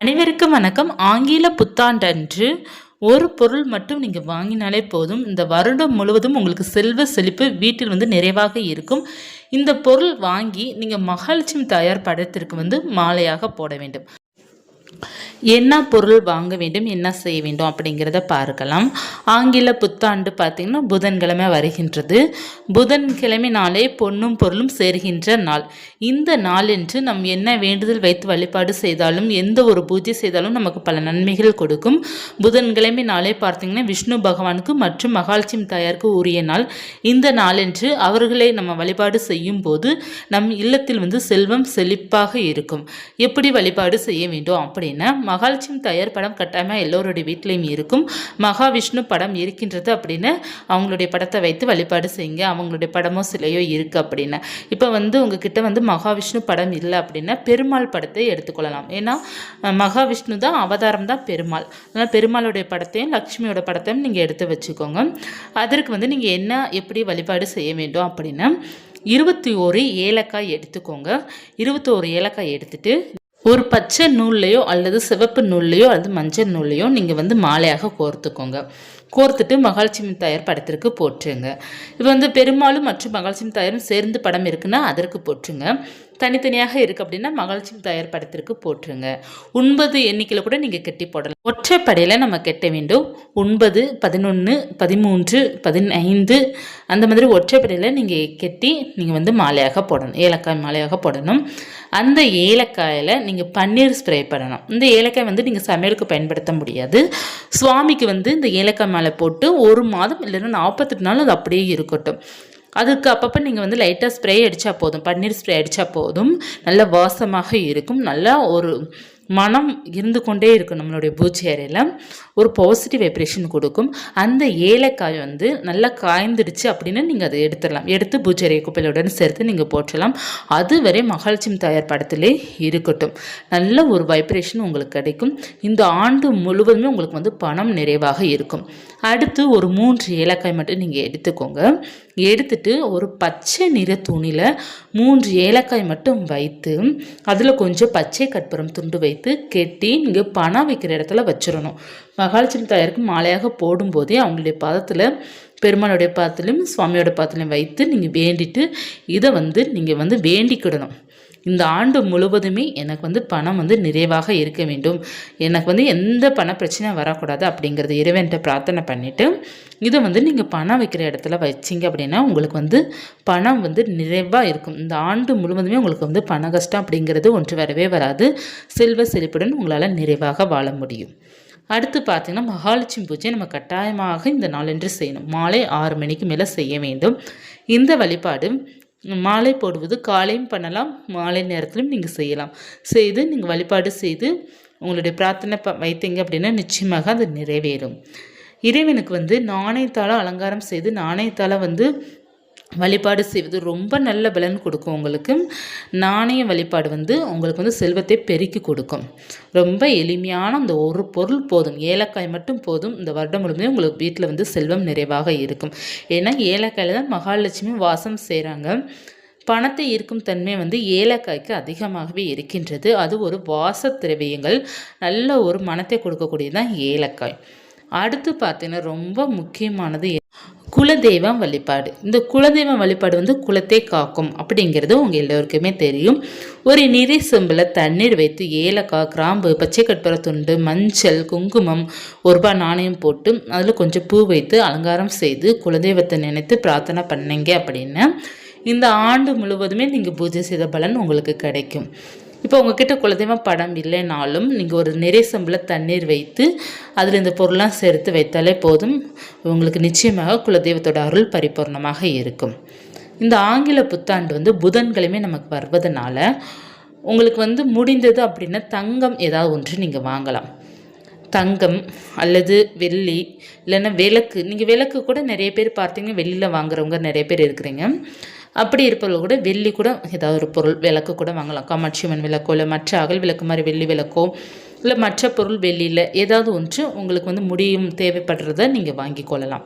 அனைவருக்கும் வணக்கம். ஆங்கில புத்தாண்டன்று ஒரு பொருள் மட்டும் நீங்கள் வாங்கினாலே போதும். இந்த வருடம் முழுவதும் உங்களுக்கு செல்வ செழிப்பு வீட்டில் வந்து நிறைவாக இருக்கும். இந்த பொருள் வாங்கி நீங்கள் மகாலட்சுமி தாயார் படத்திற்கு வந்து மாலையாக போட வேண்டும். என்ன பொருள் வாங்க வேண்டும் என்ன செய்ய வேண்டும் அப்படிங்கிறத பார்க்கலாம். ஆங்கில புத்தாண்டு பார்த்திங்கன்னா புதன்கிழமை வருகின்றது. புதன்கிழமை நாளே பொன்னும் பொருளும் சேர்கின்ற நாள். இந்த நாளென்று நம் என்ன வேண்டுதல் வைத்து வழிபாடு செய்தாலும் எந்த ஒரு பூஜை செய்தாலும் நமக்கு பல நன்மைகள் கொடுக்கும். புதன்கிழமை நாளே பார்த்திங்கன்னா விஷ்ணு பகவானுக்கு மற்றும் மகாலட்சுமி தாயாருக்கு உரிய நாள். இந்த நாளென்று அவர்களை நம்ம வழிபாடு செய்யும் போது நம் இல்லத்தில் வந்து செல்வம் செழிப்பாக இருக்கும். எப்படி வழிபாடு செய்ய வேண்டும் அப்படி அப்படின்னா மகாலட்சுமி தயார் படம் கட்டாயமாக எல்லோருடைய வீட்லேயும் இருக்கும். மகாவிஷ்ணு படம் இருக்கின்றது அப்படின்னு அவங்களுடைய படத்தை வைத்து வழிபாடு செய்யுங்க. அவங்களுடைய படமோ சிலையோ இருக்குது அப்படின்னு. இப்போ வந்து உங்ககிட்ட வந்து மகாவிஷ்ணு படம் இல்லை அப்படின்னா பெருமாள் படத்தை எடுத்துக்கொள்ளலாம். ஏன்னா மகாவிஷ்ணு தான் அவதாரம் தான் பெருமாள். அதனால் பெருமாளுடைய படத்தையும் லக்ஷ்மியோட படத்தையும் நீங்கள் எடுத்து வச்சுக்கோங்க. அதற்கு வந்து நீங்கள் என்ன எப்படி வழிபாடு செய்ய வேண்டும் அப்படின்னா இருபத்தி ஓரு ஏலக்காய் எடுத்துக்கோங்க. இருபத்தோரு ஏலக்காய் எடுத்துட்டு ஒரு பச்சை நூல்லையோ அல்லது சிவப்பு நூல்லையோ அல்லது மஞ்சள் நூல்லையோ நீங்கள் வந்து மாலையாக கோர்த்துக்கோங்க. கோர்த்துட்டு மகாலட்சுமி தாயார் படத்திற்கு போட்டுருங்க இப்போ வந்து பெருமாளும் மற்றும் மகாலட்சுமி தாயாரும் சேர்ந்து படம் இருக்குன்னா அதற்கு போட்டுருங்க தனித்தனியாக இருக்குது அப்படின்னா மகாலட்சுமி தாயார் படத்திற்கு போட்டுருங்க ஒன்பது எண்ணிக்கையில் கூட நீங்கள் கெட்டி போடலாம். ஒற்றைப்படையில் நம்ம கெட்ட வேண்டும். ஒன்பது பதினொன்று பதிமூன்று பதினைந்து அந்த மாதிரி ஒற்றைப்படையில் நீங்கள் கெட்டி நீங்கள் வந்து மாலையாக போடணும். ஏலக்காய் மாலையாக போடணும். அந்த ஏலக்காயில் நீங்கள் பன்னீர் ஸ்ப்ரே பண்ணணும். இந்த ஏலக்காய் வந்து நீங்கள் சமையலுக்கு பயன்படுத்த முடியாது. சுவாமிக்கு வந்து இந்த ஏலக்காய் மேலே போட்டு ஒரு மாதம் இல்லைன்னா நாற்பத்தெட்டு நாள் அது அப்படியே இருக்கட்டும். அதுக்கு அப்பப்போ நீங்கள் வந்து லைட்டாக ஸ்ப்ரே அடித்தா போதும் பன்னீர் ஸ்ப்ரே அடித்தா போதும். நல்ல வாசமாக இருக்கும். நல்லா ஒரு மனம் இருந்து கொண்டே இருக்கும் நம்மளுடைய பூச்சி அறையில் ஒரு பாசிட்டிவ் வைப்ரேஷன் கொடுக்கும். அந்த ஏலக்காய் வந்து நல்லா காய்ந்துடுச்சு அப்படின்னு நீங்கள் அதை எடுத்துடலாம். எடுத்து பூச்சி அறை குப்பையுடன் சேர்த்து நீங்கள் போற்றலாம். அதுவரை மகாலட்சுமி தயார் படத்திலே இருக்கட்டும். நல்ல ஒரு வைப்ரேஷன் உங்களுக்கு கிடைக்கும். இந்த ஆண்டு முழுவதுமே உங்களுக்கு வந்து பணம் நிறைவாக இருக்கும். அடுத்து ஒரு மூன்று ஏலக்காய் மட்டும் நீங்கள் எடுத்துக்கோங்க. எடுத்துட்டு ஒரு பச்சை நிற துணியில் மூன்று ஏலக்காய் மட்டும் வைத்து அதில் கொஞ்சம் பச்சை கற்பூரம் துண்டு வைத்து கெட்டி இங்கே பணம் வைக்கிற இடத்துல வச்சிடணும். மகாலட்சுமி தாயாருக்கு மாலையாக போடும்போதே அவங்களுடைய பதத்தில் பெருமாளுடைய பாதத்திலையும் சுவாமியோட பாதத்திலையும் வைத்து நீங்கள் வேண்டிட்டு இதை வந்து நீங்கள் வந்து வேண்டிக்கிடணும். இந்த ஆண்டு முழுவதுமே எனக்கு வந்து பணம் வந்து நிறைவாக இருக்க வேண்டும். எனக்கு வந்து எந்த பண பிரச்சனையும் வரக்கூடாது அப்படிங்கிறது இறைவன்கிட்ட பிரார்த்தனை பண்ணிவிட்டு இதை வந்து நீங்கள் பணம் வைக்கிற இடத்துல வச்சிங்க அப்படின்னா உங்களுக்கு வந்து பணம் வந்து நிறைவாக இருக்கும். இந்த ஆண்டு முழுவதுமே உங்களுக்கு வந்து பண கஷ்டம் அப்படிங்கிறது ஒன்று வரவே வராது. செல்வ செழிப்புடன் உங்களால் நிறைவாக வாழ முடியும். அடுத்து பார்த்திங்கன்னா மகாலட்சுமி பூஜை நம்ம கட்டாயமாக இந்த நாளன்று செய்யணும். மாலை ஆறு மணிக்கு மேலே செய்ய வேண்டும். இந்த வழிபாடு மாலை போடுவது காலையும் பண்ணலாம் மாலை நேரத்திலும் நீங்கள் செய்யலாம். செய்து நீங்கள் வழிபாடு செய்து உங்களுடைய பிரார்த்தனை ப வைத்தீங்க அப்படின்னா நிச்சயமாக அது நிறைவேறும். இறைவனுக்கு வந்து நாணயத்தால் அலங்காரம் செய்து நாணயத்தால் வந்து வழிபாடு செய்வது ரொம்ப நல்ல பலன் கொடுக்கும் உங்களுக்கு. நாணய வழிபாடு வந்து உங்களுக்கு வந்து செல்வத்தை பெருக்கி கொடுக்கும். ரொம்ப எளிமையான அந்த ஒரு பொருள் போதும். ஏலக்காய் மட்டும் போதும். இந்த வருடம் முழுமே உங்களுக்கு வீட்டில் வந்து செல்வம் நிறைவாக இருக்கும். ஏன்னா ஏலக்காயில் தான் மகாலட்சுமி வாசம் செய்கிறாங்க பணத்தை ஈர்க்கும் தன்மை வந்து ஏலக்காய்க்கு அதிகமாகவே இருக்கின்றது. அது ஒரு வாச திரவியங்கள் நல்ல ஒரு மனத்தை கொடுக்கக்கூடியது தான் ஏலக்காய். அடுத்து பார்த்தீங்கன்னா ரொம்ப முக்கியமானது குலதெய்வம் வழிபாடு. இந்த குலதெய்வம் வழிபாடு வந்து குலத்தை காக்கும் அப்படிங்கிறது உங்கள் எல்லோருக்குமே தெரியும். ஒரு நிறை சொம்பில் தண்ணீர் வைத்து ஏலக்காய் கிராம்பு பச்சை கற்பூர துண்டு மஞ்சள் குங்குமம் ஒரு ரூபாய் நாணயம் போட்டு அதில் கொஞ்சம் பூ வைத்து அலங்காரம் செய்து குலதெய்வத்தை நினைத்து பிரார்த்தனை பண்ணீங்க அப்படின்னா இந்த ஆண்டு முழுவதுமே நீங்கள் பூஜை செய்த பலன் உங்களுக்கு கிடைக்கும். இப்போ உங்ககிட்ட குலதெய்வம் படம் இல்லைனாலும் நீங்கள் ஒரு நிறைய சம்பில் தண்ணீர் வைத்து அதில் இந்த பொருளாம் சேர்த்து வைத்தாலே போதும். உங்களுக்கு நிச்சயமாக குலதெய்வத்தோட அருள் பரிபூர்ணமாக இருக்கும். இந்த ஆங்கில புத்தாண்டு வந்து புதன்கிழமை நமக்கு வருவதனால உங்களுக்கு வந்து முடிந்தது அப்படின்னா தங்கம் ஏதாவது ஒன்று நீங்கள் வாங்கலாம். தங்கம் அல்லது வெள்ளி இல்லைன்னா விளக்கு. நீங்கள் விளக்கு கூட நிறைய பேர் பார்த்தீங்கன்னா வெளியில் வாங்குறவங்க நிறைய பேர் இருக்கிறீங்க. அப்படி இருப்பவர்கள் கூட வெள்ளி கூட ஏதாவது ஒரு பொருள் விளக்கு கூட வாங்கலாம். காமாட்சியம்மன் விளக்கோ இல்லை மற்ற அகல் விளக்கு மாதிரி வெள்ளி விளக்கோ இல்லை மற்ற பொருள் வெள்ளியில் ஏதாவது ஒன்று உங்களுக்கு வந்து முடியும் தேவைப்படுறத நீங்கள் வாங்கி கொள்ளலாம்.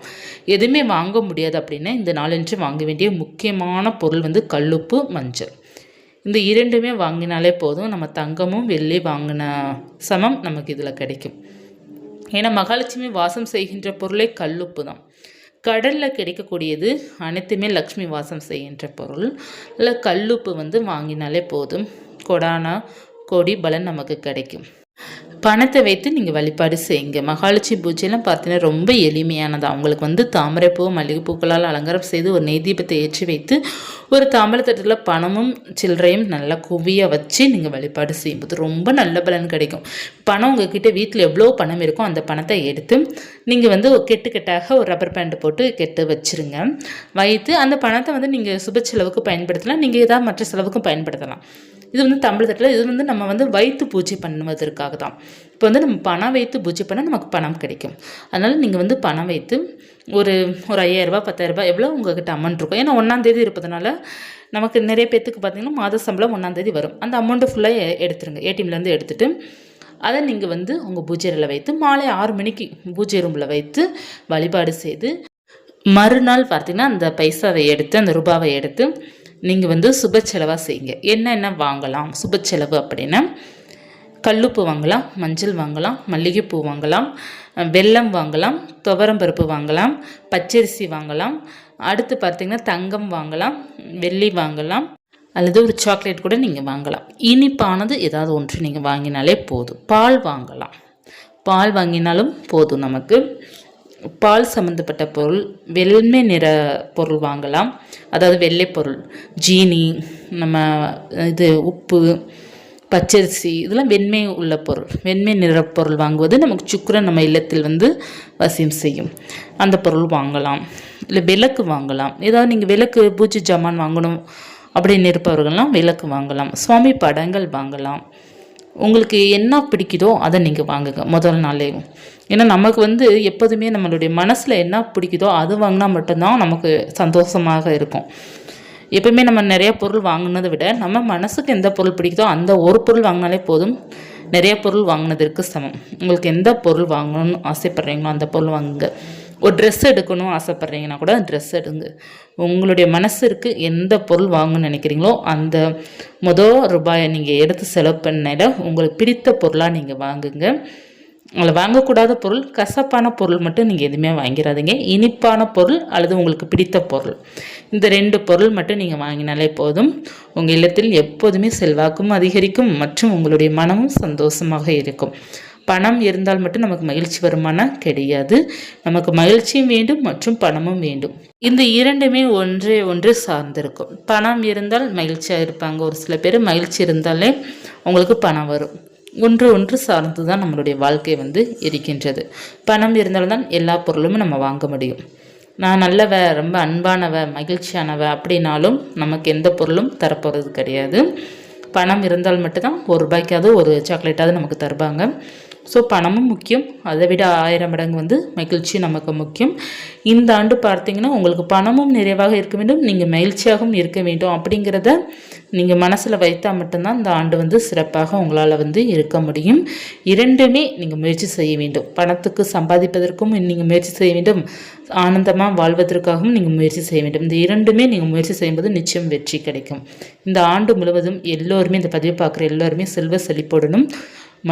எதுவுமே வாங்க முடியாது அப்படின்னா இந்த நாளன்று வாங்க வேண்டிய முக்கியமான பொருள் வந்து கல்லுப்பு மஞ்சள். இந்த இரண்டுமே வாங்கினாலே போதும். நம்ம தங்கமும் வெள்ளி வாங்கின சமம் நமக்கு இதில் கிடைக்கும். ஏன்னா மகாலட்சுமி வாசம் செய்கின்ற பொருளே கல்லுப்பு தான். கடலில் கிடைக்கக்கூடியது அனைத்துமே லக்ஷ்மி வாசம் செய்கின்ற பொருள். இல்லை கல்லுப்பு வந்து வாங்கினாலே போதும். கொடானா கொடி பலன் நமக்கு கிடைக்கும். பணத்தை வைத்து நீங்கள் வழிபாடு செய்யுங்க. மகாலட்சுமி பூஜையெல்லாம் பார்த்தீங்கன்னா ரொம்ப எளிமையானது. அவங்களுக்கு வந்து தாமரைப்பூ மல்லிகைப்பூக்களால் அலங்காரம் செய்து ஒரு நெய் தீபத்தை ஏற்றி வைத்து ஒரு தாமரத்தட்டில் பணமும் சில்லறையும் நல்லா குவிய வச்சு நீங்கள் வழிபாடு செய்யும்போது ரொம்ப நல்ல பலன் கிடைக்கும். பணம் உங்ககிட்ட வீட்டில் எவ்வளோ பணம் இருக்கோ அந்த பணத்தை எடுத்து நீங்கள் வந்து கெட்டு கெட்டாக ஒரு ரப்பர் பேண்ட் போட்டு கெட்டு வச்சுருங்க. வைத்து அந்த பணத்தை வந்து நீங்கள் சுப செலவுக்கு பயன்படுத்தலாம். நீங்கள் ஏதாவது மற்ற செலவுக்கும் பயன்படுத்தலாம். இது வந்து தமிழ் தட்டில் இது வந்து நம்ம வந்து வைத்து பூஜை பண்ணுவதற்காக தான் இப்போ வந்து நம்ம பணம் வைத்து பூஜை பண்ணால் நமக்கு பணம் கிடைக்கும். அதனால் நீங்கள் வந்து பணம் வைத்து ஒரு ஒரு ஐயாயிரரூபா பத்தாயிரரூபா எவ்வளோ உங்கள்கிட்ட அமௌண்ட் இருக்கும் ஏன்னா ஒன்றாந்தேதி இருப்பதுனால நமக்கு நிறைய பேர்த்துக்கு பார்த்திங்கன்னா மாத சம்பளம் ஒன்றாந்தேதி வரும். அந்த அமௌண்ட்டு ஃபுல்லாக எடுத்துருங்க. ஏடிஎம்லேருந்து எடுத்துகிட்டு அதை நீங்கள் வந்து உங்கள் பூஜை அறையில் வைத்து மாலை ஆறு மணிக்கு பூஜை ரூமில் வைத்து வழிபாடு செய்து மறுநாள் பார்த்திங்கன்னா அந்த பைசாவை எடுத்து அந்த ரூபாவை எடுத்து நீங்கள் வந்து சுப செலவாக செய்யுங்க. என்னென்ன வாங்கலாம்? சுப செலவு அப்படின்னா கல்லுப்பு வாங்கலாம் மஞ்சள் வாங்கலாம் மல்லிகைப்பூ வாங்கலாம் வெல்லம் வாங்கலாம் துவரம்பருப்பு வாங்கலாம் பச்சரிசி வாங்கலாம் அடுத்து பார்த்திங்கன்னா தங்கம் வாங்கலாம் வெள்ளி வாங்கலாம் அல்லது ஒரு சாக்லேட் கூட நீங்கள் வாங்கலாம். இனிப்பானது ஏதாவது ஒன்று நீங்கள் வாங்கினாலே போதும். பால் வாங்கலாம். பால் வாங்கினாலும் போதும் நமக்கு. பால் சம்மந்தப்பட்ட பொருள் வெள்மை நிற பொருள் வாங்கலாம். அதாவது வெள்ளை பொருள் ஜீனி நம்ம இது உப்பு பச்சரிசி இதெல்லாம் வெண்மை உள்ள பொருள். வெண்மை நிற பொருள் வாங்குவது நமக்கு சுக்கரன் நம்ம இல்லத்தில் வந்து வசியம் செய்யும். அந்த பொருள் வாங்கலாம். இல்லை விளக்கு வாங்கலாம். ஏதாவது நீங்கள் விளக்கு பூஜை ஜாமான் வாங்கணும் அப்படின்னு இருப்பவர்கள்லாம் விளக்கு வாங்கலாம். சுவாமி படங்கள் வாங்கலாம். உங்களுக்கு என்ன பிடிக்குதோ அதை நீங்கள் வாங்குங்க முதல் நாளே. ஏன்னா நமக்கு வந்து எப்போதுமே நம்மளுடைய மனசில் என்ன பிடிக்குதோ அது வாங்கினா மட்டும்தான் நமக்கு சந்தோஷமாக இருக்கும். எப்பவுமே நம்ம நிறைய பொருள் வாங்கினதை விட நம்ம மனசுக்கு எந்த பொருள் பிடிக்குதோ அந்த ஒரு பொருள் வாங்கினாலே போதும். நிறைய பொருள் வாங்கினதற்கு சமம். உங்களுக்கு எந்த பொருள் வாங்கணும்னு ஆசைப்பட்றீங்களோ அந்த பொருள் வாங்குங்க. ஒரு ட்ரெஸ் எடுக்கணும் ஆசைப்பட்றீங்கன்னா கூட ட்ரெஸ் எடுங்க. உங்களுடைய மனசிற்கு எந்த பொருள் வாங்கணும்னு நினைக்கிறீங்களோ அந்த மொதல் ரூபாயை நீங்கள் எடுத்து செலவு பண்ணல உங்களுக்கு பிடித்த பொருளாக நீங்கள் வாங்குங்க. அதில் வாங்கக்கூடாத பொருள் கசப்பான பொருள் மட்டும் நீங்கள் எதுவுமே வாங்கிடாதீங்க இனிப்பான பொருள் அல்லது உங்களுக்கு பிடித்த பொருள். இந்த ரெண்டு பொருள் மட்டும் நீங்கள் வாங்கினாலே போதும். உங்கள் இல்லத்தில் எப்போதுமே செல்வாக்கும் அதிகரிக்கும் மற்றும் உங்களுடைய மனமும் சந்தோஷமாக இருக்கும். பணம் இருந்தால் மட்டும் நமக்கு மகிழ்ச்சி வருமானம் கிடையாது. நமக்கு மகிழ்ச்சியும் வேண்டும் மற்றும் பணமும் வேண்டும். இந்த இரண்டுமே ஒன்றே ஒன்று சார்ந்திருக்கும். பணம் இருந்தால் மகிழ்ச்சியாக இருப்பாங்க. ஒரு சில பேர் மகிழ்ச்சி இருந்தாலே உங்களுக்கு பணம் வரும். ஒன்று ஒன்று சார்ந்து தான் நம்மளுடைய வாழ்க்கை வந்து இருக்கின்றது. பணம் இருந்தால்தான் எல்லா பொருளும் நம்ம வாங்க முடியும். நான் நல்லவ ரொம்ப அன்பானவ மகிழ்ச்சியானவ அப்படின்னாலும் நமக்கு எந்த பொருளும் தரப்போகிறது கிடையாது. பணம் இருந்தால் மட்டும்தான் ஒரு ரூபாய்க்காவது ஒரு சாக்லேட்டாவது நமக்கு தருவாங்க. ஸோ பணமும் முக்கியம். அதை விட ஆயிரம் மடங்கு வந்து மகிழ்ச்சி நமக்கு முக்கியம். இந்த ஆண்டு பார்த்தீங்கன்னா உங்களுக்கு பணமும் நிறைவாக இருக்க வேண்டும். நீங்கள் மகிழ்ச்சியாகவும் இருக்க வேண்டும். அப்படிங்கிறத நீங்கள் மனசில் வைத்தால் மட்டும்தான் இந்த ஆண்டு வந்து சிறப்பாக உங்களால் வந்து இருக்க முடியும். இரண்டுமே நீங்கள் முயற்சி செய்ய வேண்டும். பணத்துக்கு சம்பாதிப்பதற்கும் நீங்கள் முயற்சி செய்ய வேண்டும். ஆனந்தமாக வாழ்வதற்காகவும் நீங்கள் முயற்சி செய்ய வேண்டும். இந்த இரண்டுமே நீங்கள் முயற்சி செய்யும்போது நிச்சயம் வெற்றி கிடைக்கும். இந்த ஆண்டு முழுவதும் எல்லோருமே இந்த பதிவு பார்க்குற எல்லோருமே செல்வ செழிப்புடனும்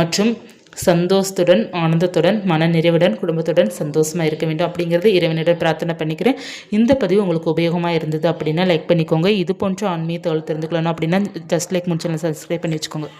மற்றும் சந்தோஷத்துடன் ஆனந்தத்துடன் மன நிறைவுடன் குடும்பத்துடன் சந்தோஷமாக இருக்க வேண்டும் அப்படிங்கிறது இறைவனிடம் பிரார்த்தனை பண்ணிக்கிறேன். இந்த பதிவு உங்களுக்கு உபயோகமாக இருந்தது அப்படின்னா லைக் பண்ணிக்கோங்க. இது போன்ற ஆன்மீக தகவல் தெரிஞ்சுக்கணும் அப்படின்னா ஜஸ்ட் லைக் முடிச்சு சப்ஸ்கிரைப் பண்ணி வச்சுக்கோங்க.